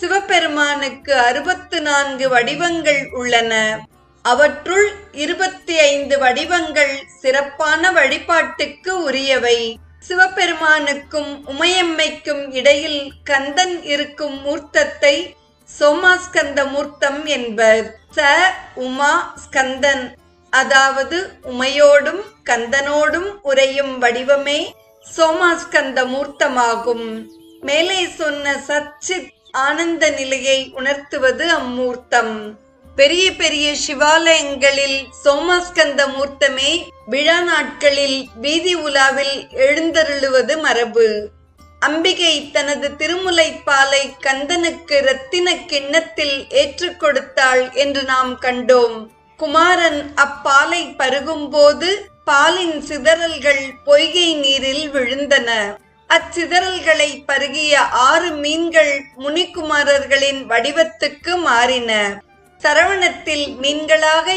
சிவபெருமானுக்கு அறுபத்து நான்கு வடிவங்கள் உள்ளன. அவற்றுள் இருபத்தி ஐந்து வடிவங்கள் சிறப்பான வழிபாட்டுக்கு உரியவை. சிவபெருமானுக்கும் உமையம்மைக்கும் இடையில் கந்தன் இருக்கும் மூர்த்தத்தை சோமாஸ்கந்த மூர்த்தம் என்பர். ச. உமா ஸ்கந்தன் அதாவது உமையோடும் கந்தனோடும் உரையும் வடிவமே சோமாஸ்கந்த மூர்த்தமாகும். மேலே சொன்ன சச்சித் ஆனந்த நிலையை உணர்த்துவது அம்மூர்த்தம். பெரிய பெரிய சிவாலயங்களில் சோமாஸ்கந்த மூர்த்தமே விழா நாட்களில் வீதி உலாவில் எழுந்தருளுவது மரபு. அம்பிகை தனது திருமுலைப்பாலை கந்தனுக்கு இரத்தின கிண்ணத்தில் ஏற்றுக் கொடுத்தாள் என்று நாம் கண்டோம். குமாரன் அப்பாலை பருகும்போது பாலின் சிதறல்கள் பொய்கை நீரில் விழுந்தன. அச்சிதறல்களை பருகிய ஆறு மீன்கள் முனிக்குமாரர்களின் வடிவத்துக்கு மாறின. சரவணத்தில் மீன்களாக